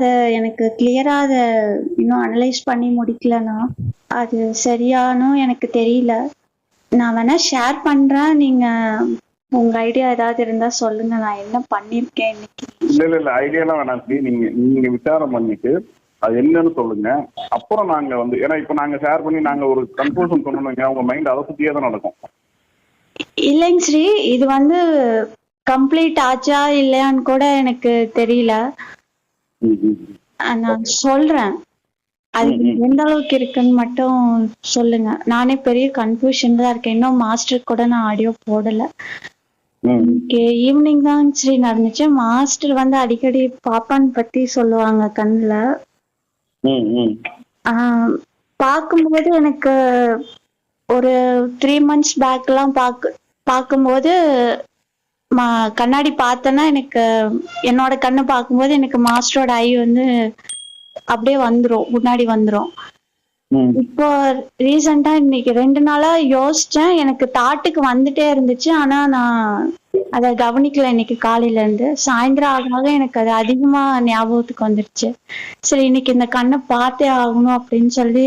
அத எனக்கு கிளியரா அத இன்னும் அனலைஸ் பண்ணி முடிக்கலண்ணா அது சரியானும் எனக்கு தெரியல. நான் வேணா ஷேர் பண்றேன். நீங்க உங்க ஐடியா ஏதாவது இருந்தா சொல்லுங்க. நான் என்ன பண்ணிருக்கேன் இன்னைக்கு? இல்ல இல்ல இல்ல. ஐடியாலாம் வேணாம். ஸ்ரீ நீங்க நீங்க விசாரம் பண்ணிட்டு அது என்னன்னு சொல்லுங்க. அப்புறம் நாங்க வந்து ஏன்னா இப்ப நாங்க ஷேர் பண்ணி நாங்க ஒரு கன்க்ளூஷன் சொன்னோம்னா உங்க மைண்ட் அதை சுத்தியே தான் நடக்கும். இல்லைங்க ஸ்ரீ. இது வந்து கம்ப்ளீட் ஆச்சா இல்லையான்னு கூட எனக்கு தெரியல. நான் சொல்றேன். அது. எந்த அளவுக்கு இருக்குன்னு மட்டும் சொல்லுங்க. நானே பெரிய கன்ஃபியூஷன் தான் இருக்கேன். இன்னும் மாஸ்டர் கூட நான் ஆடியோ போடல. ஈவினிங் தான் சரி நடந்துச்சு. மாஸ்டர் வந்து அடிக்கடி பாப்பான் பத்தி சொல்லுவாங்க கண்ணுல. பார்க்கும்போது எனக்கு ஒரு த்ரீ மந்த்ஸ் பேக்லாம் பார்க்க பார்க்கும்போது மா- கண்ணாடி பார்த்தேன்னா எனக்கு என்னோட கண்ணு பார்க்கும்போது எனக்கு மாஸ்டரோட ஐ வந்து அப்படியே வந்துரும் முன்னாடி வந்துரும். இப்போ ரீசெண்டா இன்னைக்கு ரெண்டு நாளா யோசிச்சேன் எனக்கு தாட்டுக்கு வந்துட்டே இருந்துச்சு ஆனா நான் அதை கவனிக்கல இன்னைக்கு காலையில இருந்து. சாயந்தரம் ஆக ஆக எனக்கு அது அதிகமா ஞாபகத்துக்கு வந்துருச்சு. சரி இன்னைக்கு இந்த கண்ணை பார்த்தே ஆகணும் அப்படின்னு சொல்லி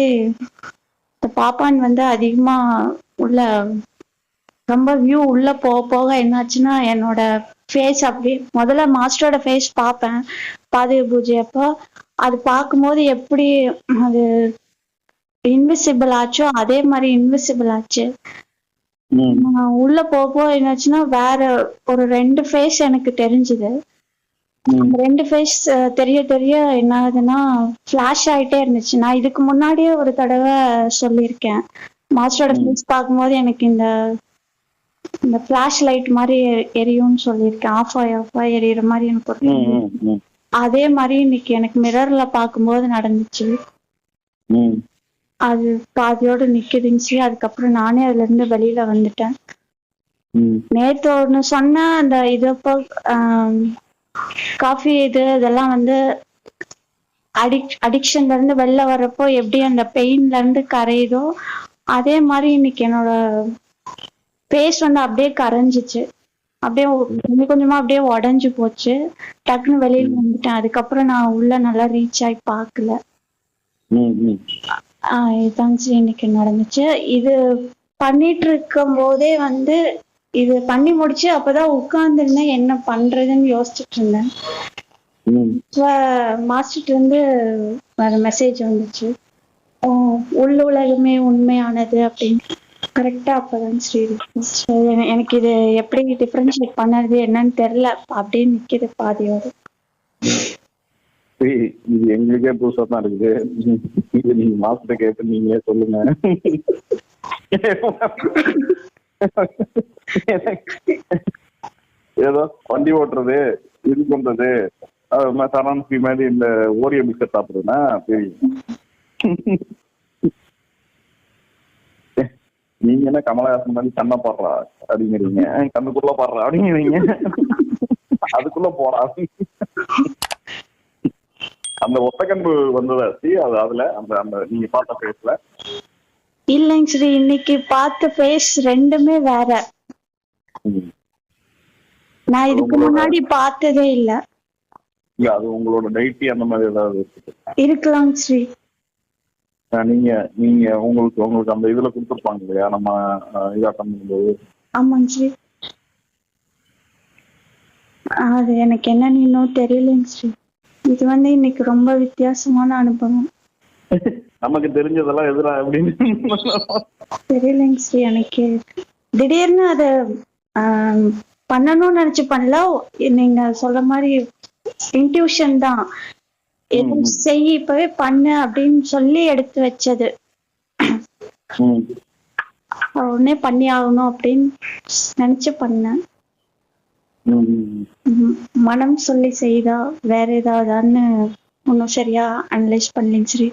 இந்த பாப்பான் வந்து அதிகமா உள்ள ரொம்ப வியூ உள்ள போக போக என்னாச்சுன்னா என்னோட ஃபேஸ் அப்படியே முதல்ல மாஸ்டரோட ஃபேஸ் பார்ப்பேன். பாதக பூஜை அப்போ அது பார்க்கும்போது எப்படி அது இன்விசிபிள் ஆச்சோ அதே மாதிரி இன்விசிபிள் ஆச்சு. உள்ள போக போக என்னாச்சுன்னா வேற ஒரு ரெண்டு ஃபேஸ் எனக்கு தெரிஞ்சுது. ரெண்டு ஃபேஸ் தெரிய தெரிய என்ன ஆகுதுன்னா ஃபிளாஷ் ஆயிட்டே இருந்துச்சு. நான் இதுக்கு முன்னாடியே ஒரு தடவை சொல்லியிருக்கேன். மாஸ்டரோட ஃபேஸ் பார்க்கும்போது எனக்கு இந்த இந்த ஃபிளாஷ் லைட் மாதிரி எரியும்னு சொல்லியிருக்கேன் ஆஃப் ஆகி ஆஃப் ஆகி எரியுற மாதிரி எனக்கு ஒரு. அதே மாதிரி இன்னைக்கு எனக்கு மிரர்ல பார்க்கும்போது நடந்துச்சு. அது பாதியோட நிக்குதுச்சு அதுக்கப்புறம் நானே அதுல இருந்து வெளியில வந்துட்டேன். நேத்து ஒண்ணு சொன்ன அந்த இது அப்போ காஃபி இது இதெல்லாம் வந்து அடிக் அடிக்ஷன்ல இருந்து வெளில வர்றப்போ எப்படி அந்த பெயின்ல இருந்து கரையுதோ அதே மாதிரி இன்னைக்கு என்னோட ஃபேஸ் வந்து அப்படியே கரைஞ்சிச்சு. அப்படியே கொஞ்சம் கொஞ்சமா அப்படியே உடைஞ்சு போச்சு. டக்குன்னு வெளியில வந்துட்டேன். அதுக்கப்புறம் நான் உள்ள நல்லா ரீச் ஆகி பார்க்கல. இதுதாங்க சரி இன்னைக்கு நடந்துச்சு. இது பண்ணிட்டு இருக்கும் போதே வந்து இது பண்ணி முடிச்சு அப்பதான் உட்கார்ந்துருந்தேன். என்ன பண்றதுன்னு யோசிச்சுட்டு இருந்தேன். ம். இப்ப மாஸ்டர்ல இருந்து மெசேஜ் வந்துச்சு. உள்ள உலகமே உண்மையானது அப்படின்னு. கரெக்டா அப்பதான் ஸ்ரீ So, எனக்கு இது எப்படி டிஃபரன்ஷியேட் பண்ணது என்னன்னு தெரியல. அப்படியே நிக்குது பாதியோட. இது எங்களுக்கே புதுசா தான் இருக்குது. இது நீங்க மாஸ்டர் கேட்டு நீங்களே சொல்லுங்க. ஏதோ வண்டி ஓட்டுறது இது பண்றது. அது மாதிரி சரண் மாதிரி இந்த ஓரியோ பிஸ்கட் சாப்பிடுறதுன்னா தெரியும். நீங்க என்ன கமலஹாசன் மாதிரி கண்ணை பாடுறா அப்படிங்கிறீங்க. கண்ணுக்குள்ள பாடுறா அப்படிங்கிறீங்க. அதுக்குள்ள போறா. அந்த ஒத்தக்கன்பு வந்ததா சி? அது அதுல அந்த அந்த நீங்க பார்த்த பேஸ்ல இல்லைங்க ஸ்ரீ இன்னைக்கு பார்த்த ஃபேஸ் ரெண்டுமே வேற. நான் இதுக்கு முன்னாடி பார்த்ததே இல்ல. இல்ல அது உங்களோட டைட்டி அந்த மாதிரி ஏதாவது இருக்கலாங்க ஸ்ரீ. நீங்க நீங்க உங்களுக்கு உங்களுக்கு அந்த இதுல கொடுத்துருப்பாங்க இல்லையா? நம்ம இதா பண்ணும்போது. ஆமாங்க ஸ்ரீ அது எனக்கு என்னன்னு இன்னும் தெரியலைங்க ஸ்ரீ இது வந்து இன்னைக்கு ரொம்ப வித்தியாசமான அனுபவம். நமக்கு தெரிஞ்சதெல்லாம் எதிரா அப்படின்னு தெரியலைங்க ஸ்ரீ எனக்கு திடீர்னு அதை பண்ணணும்னு நினைச்சு பண்ணல. நீங்க சொல்ற மாதிரி இன்ட்யூஷன் தான். எதுவும். செய் இப்பவே பண்ணு அப்படின்னு சொல்லி எடுத்து வச்சது. உடனே பண்ணி ஆகணும் அப்படின்னு நினைச்சு பண்ணேன். மனம் சொல்லி செய்தா வேற ஏதாவதான்னு ஒன்றும் சரியா அனலைஸ் பண்ணலைங்க ஸ்ரீ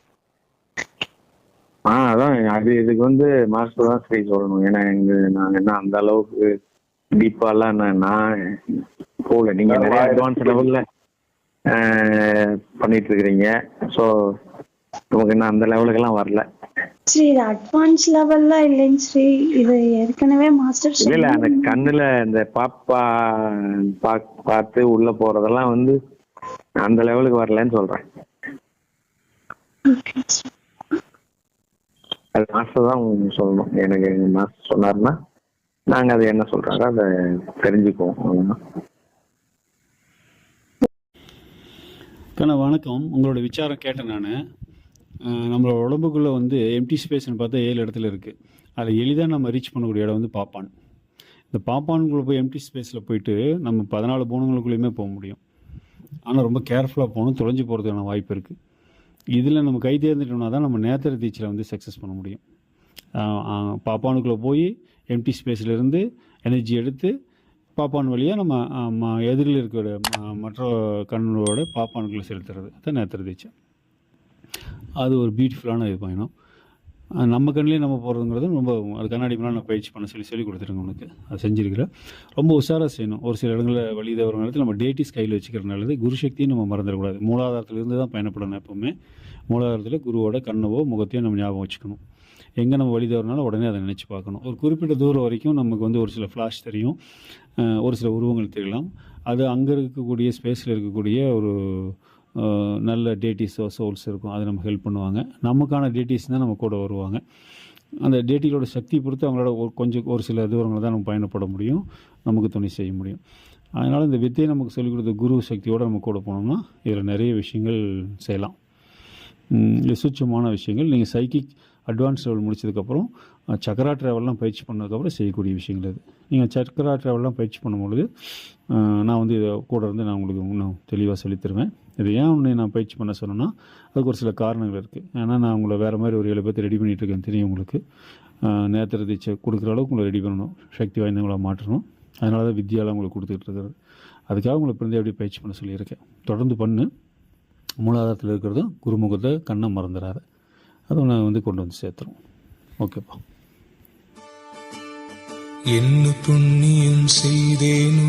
ஆ அதான். அது இதுக்கு வந்து மாஸ்டர் தான் சரி சொல்லணும். ஏன்னா எங்க நான் என்ன அந்த அளவுக்கு டீப்பாலாம் நான் நான் போகல. நீங்க நிறைய அட்வான்ஸ் லெவல்ல பண்ணிட்டு இருக்கிறீங்க ஸோ நமக்கு இன்னும் அந்த லெவலுக்கெல்லாம் வரல. ஸ்ரீ இது அட்வான்ஸ் லெவல்ல இல்லைங்க ஸ்ரீ. இது ஏற்கனவே மாஸ்டர் இல்ல அந்த கண்ணுல இந்த பாப்பா பா- பார்த்து உள்ள போறதெல்லாம் வந்து அந்த லெவலுக்கு வரலன்னு சொல்றேன். அது மாஸ்டர் தான் உங்களுக்கு சொல்லணும். எனக்கு மாஸ்டர் சொன்னாருன்னா நாங்க அது என்ன சொல்றாங்க அதை தெரிஞ்சுக்குவோம் அவ்வளவுதான். கண்ணா வணக்கம். உங்களோட விசாரம் கேட்டேன் நான். நம்மளோட உடம்புக்குள்ளே வந்து எம்டி ஸ்பேஸ்னு பார்த்தா ஏழு இடத்துல இருக்குது அதில் எளிதாக நம்ம ரீச் பண்ணக்கூடிய இடம் வந்து பாப்பான். இந்த பாப்பானுக்குள்ளே போய் எம்டி ஸ்பேஸில் போயிட்டு நம்ம பதினாலு போனங்களுக்குள்ளேயுமே போக முடியும். ஆனால் ரொம்ப கேர்ஃபுல்லாக போகணும். தொலைஞ்சு போகிறதுக்கான வாய்ப்பு இருக்குது இதில் நம்ம கை தேர்ந்துட்டோம்னா தான் நம்ம நேத்திர தீச்சில் வந்து சக்ஸஸ் பண்ண முடியும். பாப்பானுக்குள்ளே போய் எம்டி ஸ்பேஸ்லேருந்து எனர்ஜி எடுத்து பாப்பான் வழியாக நம்ம ம- எதிரில் இருக்கிற ம- மற்ற கண்ணோட பாப்பான்களை செலுத்துறது. தான் நேத்திர தீட்சை. அது ஒரு பியூட்டிஃபுல்லான இது பயணம். நம்ம கண்ணிலே நம்ம போகிறதுங்கிறது ரொம்ப அது கண்ணாடி முன்னாடி நான் பயிற்சி பண்ண சொல்லி சொல்லி கொடுத்துருங்க உனக்கு. அது செஞ்சுருக்கிறேன் ரொம்ப உஷாராக செய்யணும். ஒரு சில இடங்களில் வழி தவறு நேரத்தில் நம்ம டேட்டிஸ் கையில் வச்சுக்கிறது நல்லது. குரு சக்தியும் நம்ம மறந்துடக்கூடாது மூலாதாரத்திலிருந்து தான் பயணப்படணும் எப்போவுமே. மூலாதாரத்தில் குருவோட கண்ணவோ முகத்தையும் நம்ம ஞாபகம் வச்சுக்கணும். எங்கே நம்ம வழி தவறினாலும் உடனே அதை நினச்சி பார்க்கணும். ஒரு குறிப்பிட்ட தூரம் வரைக்கும் நமக்கு வந்து ஒரு சில ஃப்ளாஷ் தெரியும். ஒரு சில உருவங்கள் தெரியலாம். அது அங்கே இருக்கக்கூடிய ஸ்பேஸில் இருக்கக்கூடிய ஒரு நல்ல டேட்டிஸோ சோல்ஸ் இருக்கும். அது நம்ம ஹெல்ப் பண்ணுவாங்க. நமக்கான டேட்டிஸ் தான் நம்ம கூட வருவாங்க. அந்த டேட்டிகளோட சக்தி பொறுத்து அவங்களோட ஒரு கொஞ்சம் ஒரு சில தூரங்களை தான் நம்ம பயணப்பட முடியும். நமக்கு துணை செய்ய முடியும். அதனால் இந்த வித்தையை நமக்கு சொல்லிக் கொடுத்த குரு சக்தியோடு நம்ம கூட போனோம்னா இதில் நிறைய விஷயங்கள் செய்யலாம். இது சுச்சமான விஷயங்கள். நீங்கள் சைக்கிக் அட்வான்ஸ் லெவல் முடிச்சதுக்கப்புறம் சக்கரா ட்ராவல்லாம் பயிற்சி பண்ணதுக்கப்புறம் செய்யக்கூடிய விஷயங்கள் அது. நீங்கள் சக்கரா ட்ராவல்லாம் பயிற்சி பண்ணும்பொழுது நான் வந்து இதை கூட இருந்து நான் உங்களுக்கு இன்னும் தெளிவாக சொல்லித்தருவேன். இது ஏன் ஒன்று நான் பயிற்சி பண்ண சொன்னேன்னா அதுக்கு ஒரு சில காரணங்கள் இருக்குது ஏன்னா நான் உங்களை வேறு மாதிரி ஒரு ஏழு பேர்த்து ரெடி பண்ணிகிட்டு இருக்கேன் தெரியும் உங்களுக்கு. நேத்திர தீட்சை கொடுக்குற அளவுக்கு உங்களை ரெடி பண்ணணும். சக்தி வாய்ந்தவங்களை மாற்றணும். அதனால தான் வித்தியாலாம் உங்களுக்கு கொடுத்துக்கிட்டு இருக்கிறது. அதுக்காக உங்களை பிறந்தே எப்படி பயிற்சி பண்ண சொல்லியிருக்கேன். தொடர்ந்து பண்ணு. மூலாதாரத்தில் இருக்கிறதும் குருமுகத்தை கண்ணை மறந்துடாத அதுவும் நான் வந்து கொண்டு வந்து சேர்த்துருவோம். ஓகேப்பா. என்ன புண்ணியம் செய்தேனோ